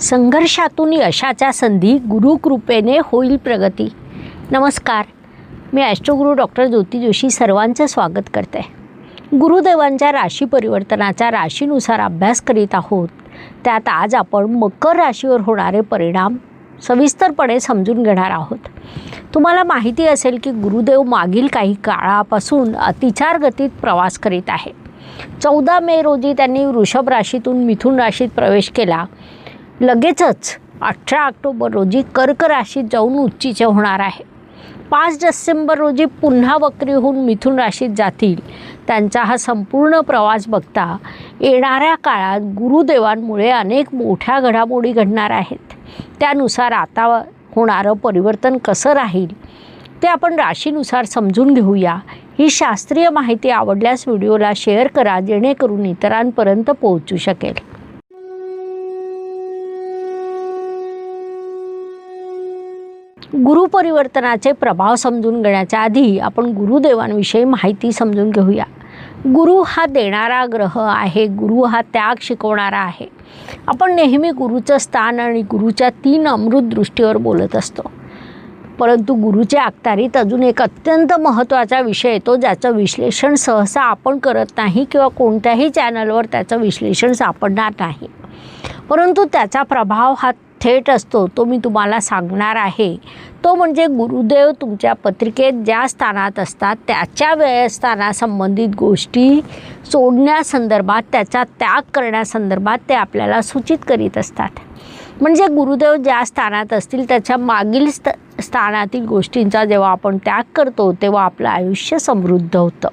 संघर्षातून यशाच्या संधी गुरुकृपेने होईल प्रगती. नमस्कार. मी ॲस्ट्रोगुरू डॉक्टर ज्योती जोशी सर्वांचं स्वागत करते. गुरुदेवांच्या राशी परिवर्तनाच्या राशीनुसार अभ्यास करीत आहोत. त्यात आज आपण मकर राशीवर होणारे परिणाम सविस्तरपणे समजून घेणार आहोत. तुम्हाला माहिती असेल की गुरुदेव मागील काही काळापासून अतिचार गतीत प्रवास करीत आहे. चौदा मे रोजी त्यांनी वृषभ राशीतून मिथुन राशीत प्रवेश केला. लगेचच अठरा ऑक्टोबर रोजी कर्क राशीत जाऊन उच्चीचे होणार आहे. पाच डिसेंबर रोजी पुन्हा वक्री होऊन मिथुन राशीत जातील. त्यांचा हा संपूर्ण प्रवास बघता येणाऱ्या काळात गुरुदेवांमुळे अनेक मोठ्या घडामोडी घडणार आहेत. त्यानुसार आता होणारं परिवर्तन कसं राहील ते आपण राशीनुसार समजून घेऊया. ही शास्त्रीय माहिती आवडल्यास व्हिडिओला शेअर करा जेणेकरून इतरांपर्यंत पोहोचू शकेल. गुरुपरिवर्तनाचे प्रभाव समजून घेण्याच्या आधी आपण गुरुदेवांविषयी माहिती समजून घेऊया. गुरु हा देणारा ग्रह आहे. गुरु हा त्याग शिकवणारा आहे. आपण नेहमी गुरुचं स्थान आणि गुरुच्या तीन अमृत दृष्टीवर बोलत असतो. परंतु गुरुच्या अखत्यारीत अजून एक अत्यंत महत्त्वाचा विषय येतो ज्याचं विश्लेषण सहसा आपण करत नाही किंवा कोणत्याही चॅनलवर त्याचं विश्लेषण सापडणार नाही. परंतु त्याचा प्रभाव हा थेट असतो तो मी तुम्हाला सांगणार आहे. तो म्हणजे गुरुदेव तुमच्या पत्रिकेत ज्या स्थानात असतात त्याच्या व्ययस्थानासंबंधित गोष्टी सोडण्यासंदर्भात त्याचा त्याग करण्यासंदर्भात ते आपल्याला सूचित करीत असतात. म्हणजे गुरुदेव ज्या स्थानात असतील त्याच्या मागील स्त स्थानातील गोष्टींचा जेव्हा आपण त्याग करतो तेव्हा आपलं आयुष्य समृद्ध होतं.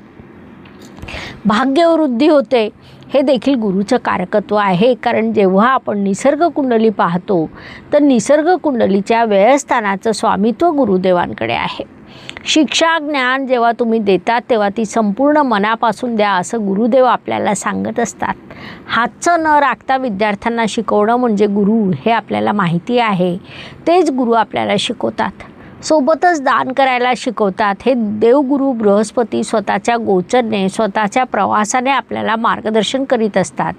भाग्यवृद्धी होते. हे देखील गुरुचं कारकत्व आहे. कारण जेव्हा आपण निसर्ग कुंडली पाहतो तर निसर्ग कुंडलीच्या व्ययस्थानाचं स्वामित्व गुरुदेवांकडे आहे. शिक्षा ज्ञान जेव्हा तुम्ही देतात तेव्हा ती संपूर्ण मनापासून द्या असं गुरुदेव आपल्याला सांगत असतात. हातचं न राखता विद्यार्थ्यांना शिकवणं म्हणजे गुरु हे आपल्याला माहिती आहे. तेच गुरु आपल्याला शिकवतात. सोबतच दान करायला शिकवतात. हे देवगुरू बृहस्पती स्वतःच्या गोचरने स्वतःच्या प्रवासाने आपल्याला मार्गदर्शन करीत असतात.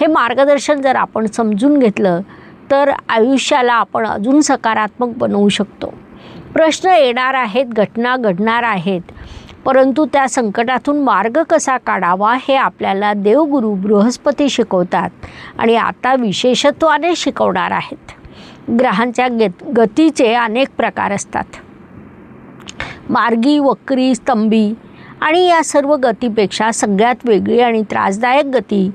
हे मार्गदर्शन जर आपण समजून घेतलं तर आयुष्याला आपण अजून सकारात्मक बनवू शकतो. प्रश्न येणार आहेत घटना घडणार आहेत परंतु त्या संकटातून मार्ग कसा काढावा हे आपल्याला देवगुरू बृहस्पती शिकवतात आणि आता विशेषत्वाने शिकवणार आहेत. ग्रहांच्या गत गतीचे अनेक प्रकार असतात. मार्गी वक्री स्तंभी आणि या सर्व गतीपेक्षा सगळ्यात वेगळी आणि त्रासदायक गती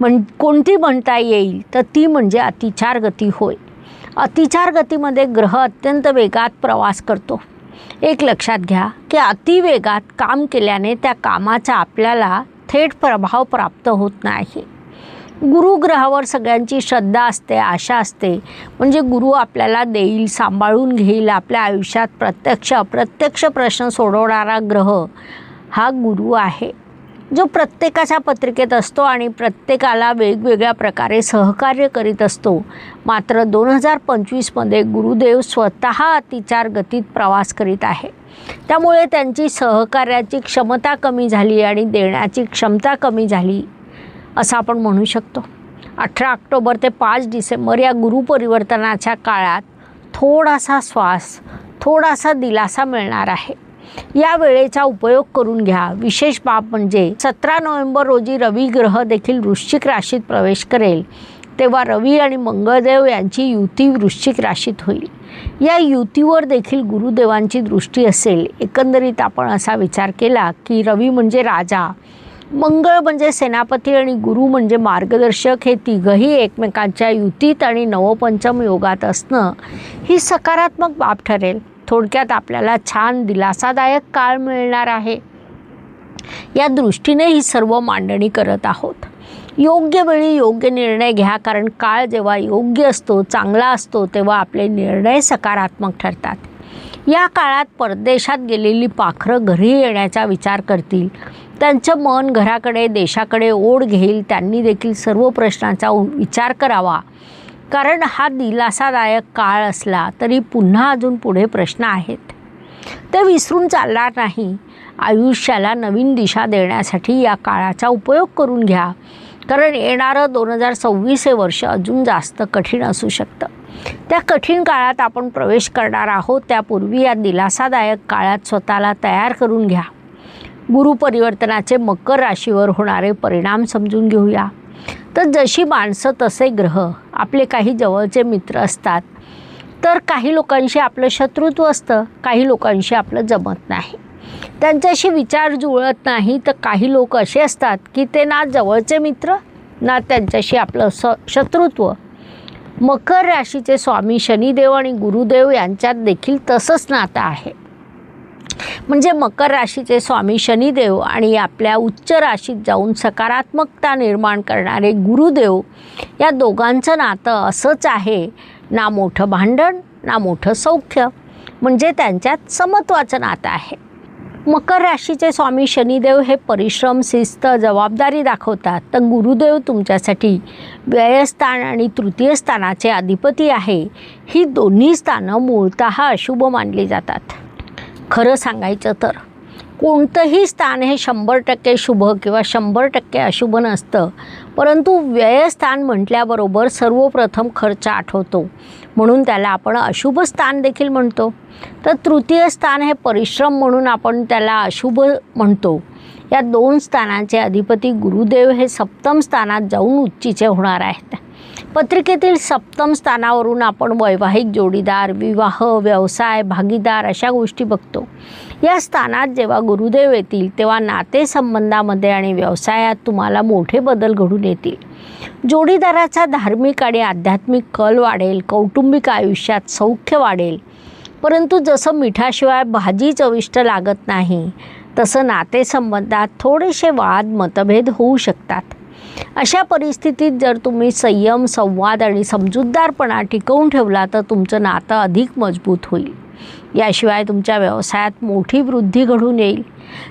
म्हण कोणती म्हणता येईल? तर ती म्हणजे अतिचार गती होय. अतिचार गतीमध्ये ग्रह अत्यंत वेगात प्रवास करतो. एक लक्षात घ्या की अतिवेगात काम केल्याने त्या कामाचा आपल्याला थेट प्रभाव प्राप्त होत नाही. गुरुग्रहावर सगळ्यांची श्रद्धा असते आशा असते. म्हणजे गुरु आपल्याला देईल सांभाळून घेईल आपल्या आयुष्यात प्रत्यक्ष अप्रत्यक्ष प्रश्न सोडवणारा ग्रह हा गुरु आहे. जो प्रत्येकाच्या पत्रिकेत असतो आणि प्रत्येकाला वेगवेगळ्या प्रकारे सहकार्य करीत असतो. मात्र दोन हजार पंचवीसमध्ये गुरुदेव स्वतः अतिचार गतीत प्रवास करीत आहे. त्यामुळे त्यांची सहकार्याची क्षमता कमी झाली आणि देण्याची क्षमता कमी झाली. असं आपण म्हणू शकतो. अठरा ऑक्टोबर ते पाच डिसेंबर या गुरुपरिवर्तनाच्या काळात थोडासा श्वास थोडासा दिलासा मिळणार आहे. या वेळेचा उपयोग करून घ्या. विशेष बाब म्हणजे सतरा नोव्हेंबर रोजी रवी ग्रह देखील वृश्चिक राशीत प्रवेश करेल. तेव्हा रवी आणि मंगळदेव यांची युती वृश्चिक राशीत होईल. या युतीवर देखील गुरुदेवांची दृष्टी असेल. एकंदरीत आपण असा विचार केला की रवी म्हणजे राजा. मंगळ म्हणजे सेनापती आणि गुरु म्हणजे मार्गदर्शक हे तिघंही एकमेकांच्या युतीत आणि नवपंचम योगात असणं ही सकारात्मक बाब ठरेल. थोडक्यात आपल्याला छान दिलासादायक काळ मिळणार आहे. या दृष्टीने ही सर्व मांडणी करत आहोत. योग्य वेळी योग्य निर्णय घ्या कारण काळ जेव्हा योग्य असतो चांगला असतो तेव्हा आपले निर्णय सकारात्मक ठरतात. या काळात परदेशात गेलेली पाखरं घरी येण्याचा विचार करतील. त्यांचं मन घराकडे देशाकडे ओढ घेईल त्यांनी देखील सर्व प्रश्नांचा विचार करावा. कारण हा दिलासादायक काळ असला तरी पुन्हा अजून पुढे प्रश्न आहेत. ते विसरून चालणार नाही. आयुष्याला नवीन दिशा देण्यासाठी या काळाचा उपयोग करून घ्या. कारण येणारं दोन हजार सव्वीस हे वर्ष अजून जास्त कठीण असू शकतं. त्या कठीण काळात आपण प्रवेश करणार आहोत त्यापूर्वी या दिलासादायक काळात स्वतःला तयार करून घ्या. गुरुपरिवर्तनाचे मकर राशीवर होणारे परिणाम समजून घेऊया. तर जशी माणसं तसे ग्रह. आपले काही जवळचे मित्र असतात. तर काही लोकांशी आपलं शत्रुत्व असतं काही लोकांशी आपलं जमत नाही. त्यांच्याशी विचार जुळत नाही तर काही लोक असे असतात की ते ना जवळचे मित्र ना त्यांच्याशी आपलं स शत्रुत्व. मकर राशीचे स्वामी शनिदेव आणि गुरुदेव यांच्यात देखील तसंच नातं आहे. म्हणजे मकर राशीचे स्वामी शनिदेव आणि आपल्या उच्च राशीत जाऊन सकारात्मकता निर्माण करणारे गुरुदेव या दोघांचं नातं असंच आहे. ना मोठं भांडण ना मोठं सौख्य. म्हणजे त्यांच्यात समत्वाचं नातं आहे. मकर राशीचे स्वामी शनिदेव हे परिश्रम शिस्त जबाबदारी दाखवतात. तर गुरुदेव तुमच्यासाठी व्ययस्थान आणि तृतीय स्थानाचे अधिपती आहे. ही दोन्ही स्थानं मूळतः अशुभ मानली जातात. खरं सांगायचं तर कोणतंही स्थान हे शंभर टक्के शुभ किंवा शंभर टक्के अशुभ नसतं. परंतु व्ययस्थान म्हटल्याबरोबर सर्वप्रथम खर्च आठवतो. म्हणून त्याला आपण अशुभ स्थान देखील म्हणतो. तर तृतीय स्थान हे परिश्रम म्हणून आपण त्याला अशुभ म्हणतो. या दोन स्थानांचे अधिपती गुरुदेव हे सप्तम स्थानात जाऊन उच्चीचे होणार आहेत. पत्रिकेतील सप्तम स्थानावरून आपण वैवाहिक जोडीदार विवाह व्यवसाय भागीदार अशा गोष्टी बघतो. या स्थानात जेव्हा गुरुदेव येतील तेव्हा नातेसंबंधामध्ये आणि व्यवसायात तुम्हाला मोठे बदल घडून येतील. जोडीदाराचा धार्मिक आणि आध्यात्मिक कल वाढेल कौटुंबिक आयुष्यात सौख्य वाढेल. परंतु जसं मिठाशिवाय भाजी चविष्ट लागत नाही तसं नातेसंबंधात थोडेसे वाद मतभेद होऊ शकतात. अशा परिस्थितीत जर तुम्ही संयम संवाद आणि समजूतदारपणा टिकवून ठेवला तर तुमचं नातं अधिक मजबूत होईल. याशिवाय तुमच्या व्यवसायात मोठी वृद्धी घडून येईल.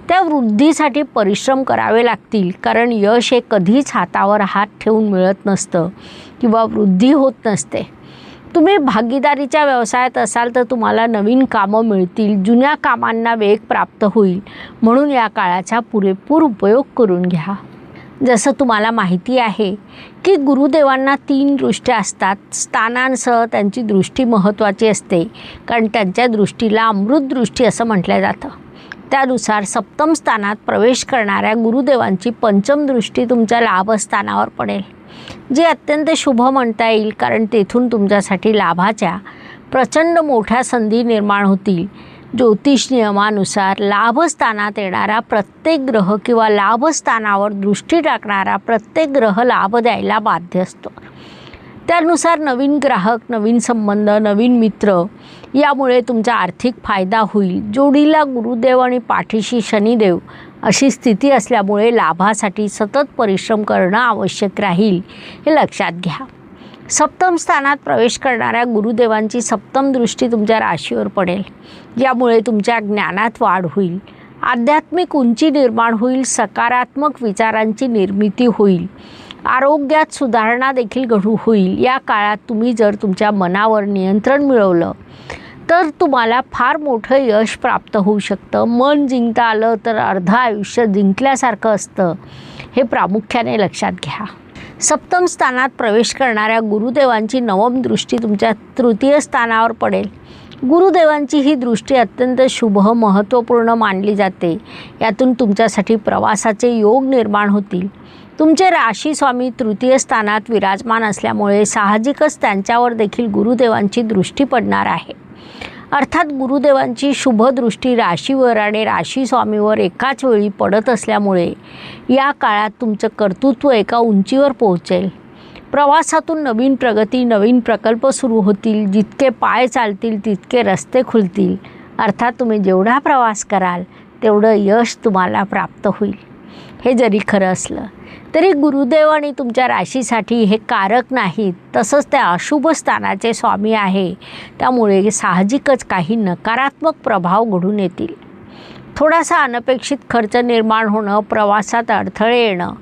त्या वृद्धीसाठी परिश्रम करावे लागतील कारण यश हे कधीच हातावर हात ठेवून मिळत नसतं किंवा वृद्धी होत नसते. तुम्ही भागीदारीच्या व्यवसायात असाल तर तुम्हाला नवीन कामं मिळतील जुन्या कामांना वेग प्राप्त होईल. म्हणून या काळाचा पुरेपूर उपयोग करून घ्या. जसं तुम्हाला माहिती आहे की गुरुदेवांना तीन दृष्ट्या असतात. स्थानांसह त्यांची दृष्टी महत्त्वाची असते कारण त्यांच्या दृष्टीला अमृतदृष्टी असं म्हटलं जातं. त्यानुसार सप्तम स्थानात प्रवेश करणाऱ्या गुरुदेवांची पंचम दृष्टी तुमच्या लाभस्थानावर पडेल. जे अत्यंत शुभ म्हणता येईल कारण तेथून तुमच्यासाठी लाभाच्या प्रचंड मोठ्या संधी निर्माण होतील. ज्योतिष नियमानुसार लाभस्थानात येणारा प्रत्येक ग्रह किंवा लाभस्थानावर दृष्टी टाकणारा प्रत्येक ग्रह लाभ द्यायला बाध्य असतो. त्यानुसार नवीन ग्राहक नवीन संबंध नवीन मित्र यामुळे तुमचा आर्थिक फायदा होईल. जोडीला गुरुदेव आणि पाठीशी शनिदेव अशी स्थिती असल्यामुळे लाभासाठी सतत परिश्रम करणं आवश्यक राहील हे लक्षात घ्या. सप्तम स्थानात प्रवेश करणाऱ्या गुरुदेवांची सप्तम दृष्टी तुमच्या राशीवर पडेल. यामुळे तुमच्या ज्ञानात वाढ होईल. आध्यात्मिक उंची निर्माण होईल. सकारात्मक विचारांची निर्मिती होईल. आरोग्यात सुधारणा देखील घडू होईल. या काळात तुम्ही जर तुमच्या मनावर नियंत्रण मिळवलं तर तुम्हाला फार मोठं यश प्राप्त होऊ शकतं. मन जिंकता आलं तर अर्ध आयुष्य जिंकल्यासारखं असतं. हे प्रामुख्याने लक्षात घ्या. सप्तम स्थानात प्रवेश करणाऱ्या गुरुदेवांची नवम दृष्टी तुमच्या तृतीय स्थानावर पडेल. गुरुदेवांची ही दृष्टी अत्यंत शुभ महत्त्वपूर्ण मानली जाते. यातून तुमच्यासाठी प्रवासाचे योग निर्माण होतील. तुमचे राशी स्वामी तृतीय स्थानात विराजमान असल्यामुळे साहजिकच त्यांच्यावर देखील गुरुदेवांची दृष्टी पडणार आहे. अर्थात गुरुदेवांची शुभदृष्टी राशीवर आणि राशी स्वामीवर एकाच वेळी पडत असल्यामुळे या काळात तुमचं कर्तृत्व एका उंचीवर पोहोचेल. प्रवासातून नवीन प्रगती नवीन प्रकल्प सुरू होतील. जितके पाय चालतील तितके रस्ते खुलतील. अर्थात तुम्ही जेवढा प्रवास कराल तेवढं यश तुम्हाला प्राप्त होईल. हे जरी खरं असलं तरी गुरुदेव आणि तुमच्या राशीसाठी हे कारक नाहीत. तसंच त्या अशुभ स्थानाचे स्वामी आहे. त्यामुळे साहजिकच काही नकारात्मक प्रभाव घडून येतील. थोडासा अनपेक्षित खर्च निर्माण होणं प्रवासात अडथळे येणं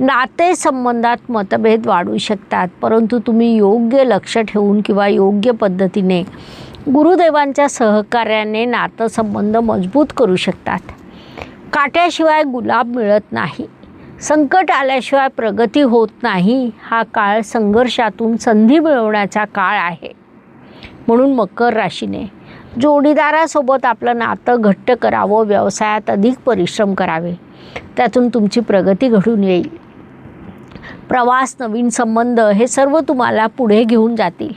नातेसंबंधात मतभेद वाढू शकतात परंतु तुम्ही योग्य लक्ष ठेवून किंवा योग्य पद्धतीने गुरुदेवांच्या सहकार्याने नातंसंबंध मजबूत करू शकतात. काट्याशिवाय गुलाब मिळत नाही. संकट आल्याशिवाय प्रगती होत नाही. हा काळ संघर्षातून संधी मिळवण्याचा काळ आहे. म्हणून मकर राशीने जोडीदारासोबत आपलं नातं घट्ट करावं व्यवसायात अधिक परिश्रम करावे. त्यातून तुमची प्रगती घडून येईल. प्रवास नवीन संबंध हे सर्व तुम्हाला पुढे घेऊन जातील.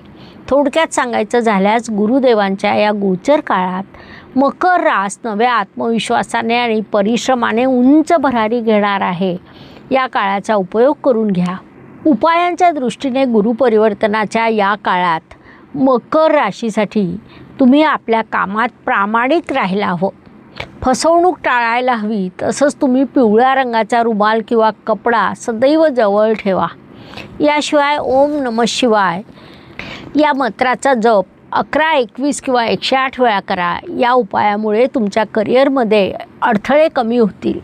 थोडक्यात सांगायचं झाल्यास गुरुदेवांच्या या गोचर काळात मकर रास नव्या आत्मविश्वासाने आणि परिश्रमाने उंच भरारी घेणार आहे. या काळाचा उपयोग करून घ्या. उपायांच्या दृष्टीने गुरुपरिवर्तनाच्या या काळात मकर राशीसाठी तुम्ही आपल्या कामात प्रामाणिक राहायला हवं फसवणूक टाळायला हवी तसंच तुम्ही पिवळ्या रंगाचा रुमाल किंवा कपडा सदैव जवळ ठेवा. याशिवाय ओम नम शिवाय या मंत्राचा जप अकरा एकवीस किंवा एकशे आठ वेळा करा. या उपायामुळे तुमच्या करिअरमध्ये अडथळे कमी होतील.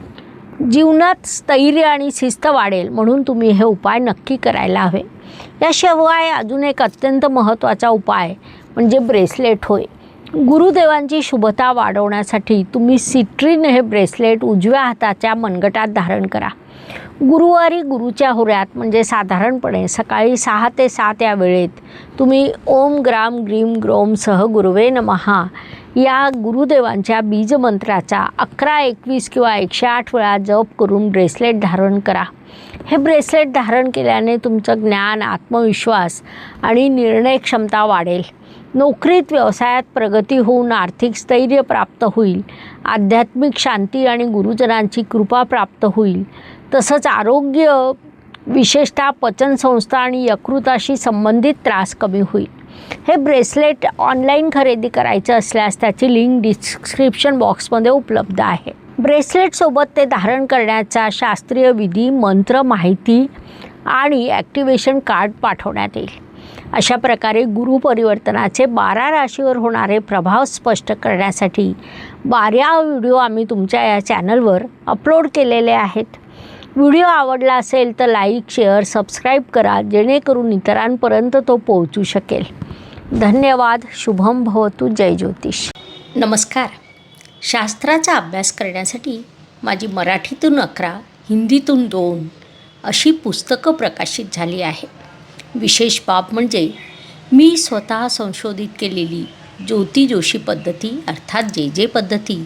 जीवनात स्थैर्य आणि शिस्त वाढेल म्हणून तुम्ही हे उपाय नक्की करायला हवे. याशिवाय अजून एक अत्यंत महत्त्वाचा उपाय म्हणजे ब्रेसलेट होय. गुरुदेवांची शुभता वाढवण्यासाठी तुम्ही सिट्रीन हे ब्रेसलेट उजव्या हाताच्या मनगटात धारण करा. गुरुवारी गुरुच्या होऱ्यात म्हणजे साधारणपणे सकाळी सहा ते सात या वेळेत तुम्ही ओम ग्राम ग्रीम ग्रोम सह गुरुवे नमहा या गुरुदेवांच्या बीजमंत्राचा अकरा एकवीस किंवा एकशे आठ वेळा जप करून ब्रेसलेट धारण करा. हे ब्रेसलेट धारण केल्याने तुमचं ज्ञान आत्मविश्वास आणि निर्णय क्षमता वाढेल. नोकरीत व्यवसायात प्रगती होऊन आर्थिक स्थैर्य प्राप्त होईल. आध्यात्मिक शांती आणि गुरुजनांची कृपा प्राप्त होईल. तसंच आरोग्य विशेषतः पचनसंस्था आणि यकृताशी संबंधित त्रास कमी होईल. हे ब्रेसलेट ऑनलाईन खरेदी करायचं असल्यास त्याची लिंक डिस्क्रिप्शन बॉक्समध्ये उपलब्ध आहे. ब्रेसलेटसोबत ते धारण करण्याचा शास्त्रीय विधी मंत्र माहिती आणि ॲक्टिवेशन कार्ड पाठवण्यात येईल. अशा प्रकारे गुरुपरिवर्तनाचे बारा राशीवर होणारे प्रभाव स्पष्ट करण्यासाठी बारा व्हिडिओ आम्ही तुमच्या या चॅनलवर अपलोड केलेले आहेत. व्हिडिओ आवडला असेल तर लाईक शेअर सबस्क्राईब करा जेणेकरून इतरांपर्यंत तो पोहोचू शकेल. धन्यवाद. शुभम भवतु. जय ज्योतिष. नमस्कार. शास्त्राचा अभ्यास करण्यासाठी माझी मराठीतून अकरा हिंदीतून दोन अशी पुस्तकं प्रकाशित झाली आहेत. विशेष बाब म्हणजे मी स्वतः संशोधित केलेली ज्योती जोशी पद्धती अर्थात जे जे पद्धती